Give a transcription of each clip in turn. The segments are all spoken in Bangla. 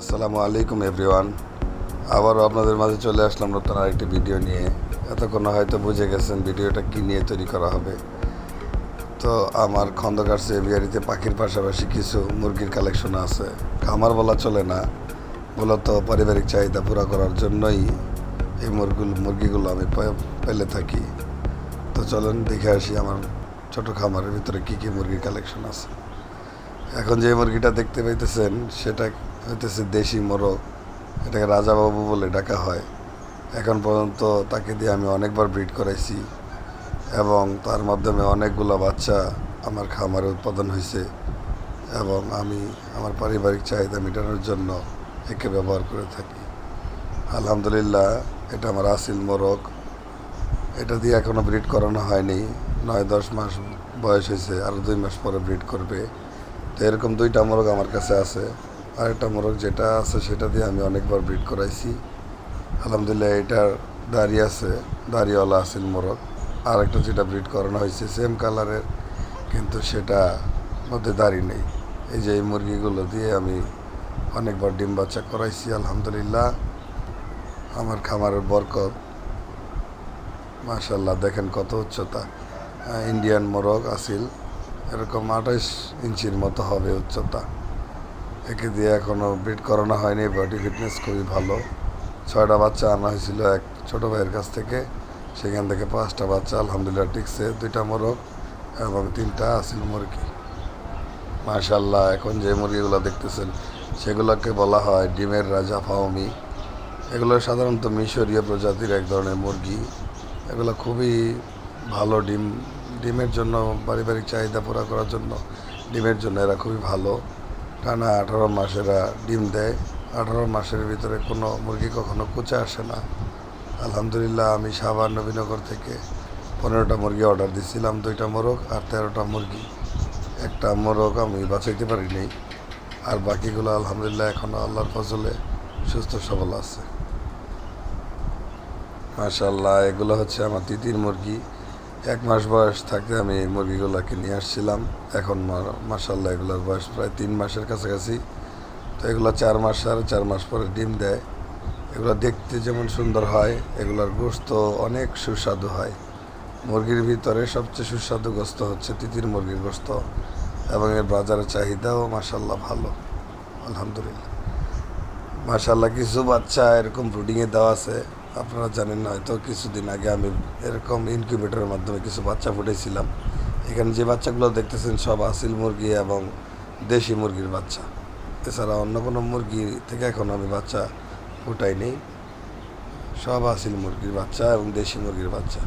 আসসালামু আলাইকুম, এভরিওয়ান। আবারও আপনাদের মাঝে চলে আসলাম নতুন আরেকটি ভিডিও নিয়ে। এতক্ষণ হয়তো বুঝে গেছেন ভিডিওটা কী নিয়ে তৈরি করা হবে। তো আমার খন্দকার সেভিয়ারিতে পাখির পাশাপাশি কিছু মুরগির কালেকশন আছে। খামার বলা চলে না। মূলত পারিবারিক চাহিদা পুরো করার জন্যই এই মুরগুলো মুরগিগুলো আমি পেলে থাকি। তো চলেন দেখে আসি আমার ছোট খামারের ভিতরে কী কী মুরগির কালেকশন আছে। এখন যে মুরগিটা দেখতে পাইতেছেন, সেটা হইতেছে দেশি মোরগ। এটাকে রাজাবাবু বলে ডাকা হয়। এখন পর্যন্ত তাকে দিয়ে আমি অনেকবার ব্রিড করাইছি এবং তার মাধ্যমে অনেকগুলো বাচ্চা আমার খামারে উৎপাদন হয়েছে এবং আমি আমার পারিবারিক চাহিদা মেটানোর জন্য একে ব্যবহার করে থাকি। আলহামদুলিল্লাহ, এটা আমার আসিল মোরগ। এটা দিয়ে এখনও ব্রিড করানো হয়নি। নয়, দশ মাস বয়স হয়েছে আরও দুই মাস পরে ব্রিড করবে। তো এরকম দুইটা মোরগ আমার কাছে আছে। আরেকটা মোরগ যেটা আছে সেটা দিয়ে আমি অনেকবার ব্রিড করাইছি। আলহামদুলিল্লাহ এটার দাড়ি আছে, দাড়িওয়ালা আসিল মোরগ আর একটা যেটা ব্রিড করানো হয়েছে সেম কালারের কিন্তু সেটা মধ্যে দাড়ি নেই। এই যে এই মুরগিগুলো দিয়ে আমি অনেকবার ডিম বাচ্চা করাইছি, আলহামদুলিল্লাহ। আমার খামারের বরকত। মাশাল্লাহ দেখেন কত উচ্চতা। ইন্ডিয়ান মোরগ আসিল। এরকম আঠাইশ ইঞ্চির মতো হবে উচ্চতা। একে দিয়ে এখনও ব্রিড করানো হয়নি বডি ফিটনেস খুবই ভালো। ছয়টা বাচ্চা আনা হয়েছিল এক ছোটো ভাইয়ের কাছ থেকে। সেখান থেকে পাঁচটা বাচ্চা, আলহামদুলিল্লাহ, টিকছে। দুইটা মোরগ এবং তিনটা আসিল মুরগি। মাশাল্লাহ এখন যে মুরগিগুলো দেখতেছেন, সেগুলোকে বলা হয় ডিমের রাজা ফাওমি। এগুলো সাধারণত মিশরীয় প্রজাতির এক ধরনের মুরগি। এগুলো খুবই ভালো ডিম, ডিমের জন্য পারিবারিক চাহিদা পুরো করার জন্য, ডিমের জন্য এরা খুবই ভালো। টানা আঠারো মাসেরা ডিম দেয়। আঠারো মাসের ভিতরে কোনো মুরগি কখনো কুচে আসে না। আলহামদুলিল্লাহ, আমি সাভার নবীনগর থেকে পনেরোটা মুরগি অর্ডার দিছিলাম দুইটা মোরগ আর তেরোটা মুরগি। একটা মোরগ আমি বাঁচাইতে পারিনি, আর বাকিগুলো আলহামদুলিল্লাহ এখনও আল্লাহর ফজলে সুস্থ সবল আছে। মাশাল্লাহ এগুলো হচ্ছে আমার তিতির মুরগি। এক মাস বয়স থাকতে আমি এই মুরগিগুলোকে নিয়ে আসছিলাম। এখন মা- মাশাল্লাহ এগুলোর বয়স প্রায় তিন মাসের কাছাকাছি। তো এগুলো চার মাস সাড়ে চার মাস পরে ডিম দেয়। এগুলো দেখতে যেমন সুন্দর হয়, এগুলোর গোস্ত অনেক সুস্বাদু হয়। মুরগির ভিতরে সবচেয়ে সুস্বাদু গোস্ত হচ্ছে তিতির মুরগির গোস্ত এবং এর বাজারের চাহিদাও মাশাল্লাহ ভালো, আলহামদুলিল্লাহ। মাশাল্লাহ কিছু বাচ্চা এরকম ব্রুডিংয়ে দেওয়া আছে। আপনারা জানেন না, হয়তো কিছুদিন আগে আমি এরকম ইনকিউবেটরের মাধ্যমে কিছু বাচ্চা ফুটেছিলাম এখানে যে বাচ্চাগুলো দেখতেছেন সব আসিল মুরগি এবং দেশি মুরগির বাচ্চা। এছাড়া অন্য কোনো মুরগি থেকে এখন আমি বাচ্চা ফুটাইনি। সব আসিল মুরগির বাচ্চা এবং দেশি মুরগির বাচ্চা।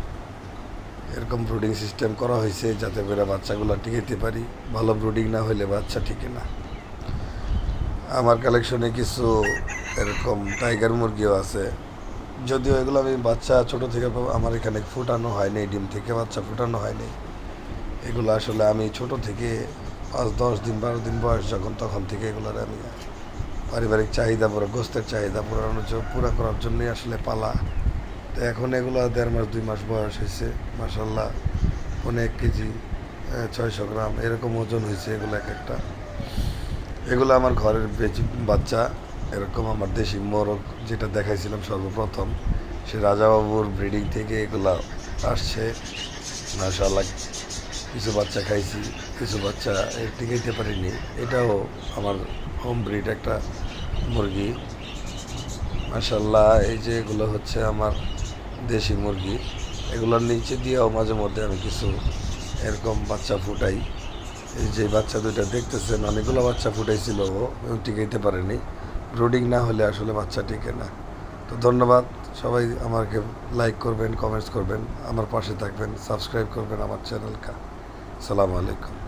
এরকম ব্রুডিং সিস্টেম করা হয়েছে যাতে করে বাচ্চাগুলো টিকাইতে পারি। ভালো ব্রুডিং না হলে বাচ্চা টিকে না। আমার কালেকশনে কিছু এরকম টাইগার মুরগিও আছে। যদিও এগুলো আমি বাচ্চা, ছোট থেকে আমার এখানে ফুটানো হয়নি, ডিম থেকে বাচ্চা ফুটানো হয়নি। এগুলো আসলে আমি ছোট থেকে পাঁচ, দশ দিন, বারো দিন বয়স যখন, তখন থেকে এগুলোর আমি পারিবারিক চাহিদা পুরো, গোস্তের চাহিদা পুরানোর জন্য পুরা করার জন্যই আসলে পালা। তো এখন এগুলো দেড় মাস, দুই মাস বয়স হয়েছে মাসাল্লাহ অনেক কেজি ছয়শো গ্রাম, এরকম ওজন হয়েছে এগুলো এক একটা। এগুলো আমার ঘরের বেচি বাচ্চা। এরকম আমার দেশি মোরগ যেটা দেখাইছিলাম সর্বপ্রথম, সে রাজাবাবুর ব্রিডিং থেকে এগুলা আসছে। মাশাল্লাহ কিছু বাচ্চা খাইছি, কিছু বাচ্চা টিকাইতে পারিনি। এটাও আমার হোম ব্রিড একটা মুরগি। মাশাল্লাহ এই যে এগুলো হচ্ছে আমার দেশি মুরগি। এগুলোর নিচে দিয়েও মাঝে মধ্যে আমি কিছু এরকম বাচ্চা ফুটাই। এই যে বাচ্চা দুইটা দেখতেছেন, অনেকগুলো বাচ্চা ফুটাইছিল ও টিকাইতে পারেনি। ব্রুডিং না হলে আসলে বাচ্চা টিকে না। তো ধন্যবাদ। সবাই আমাকে লাইক করবেন কমেন্টস করবেন, আমার পাশে থাকবেন সাবস্ক্রাইব করবেন আমার চ্যানেলকে সালামু আলাইকুম।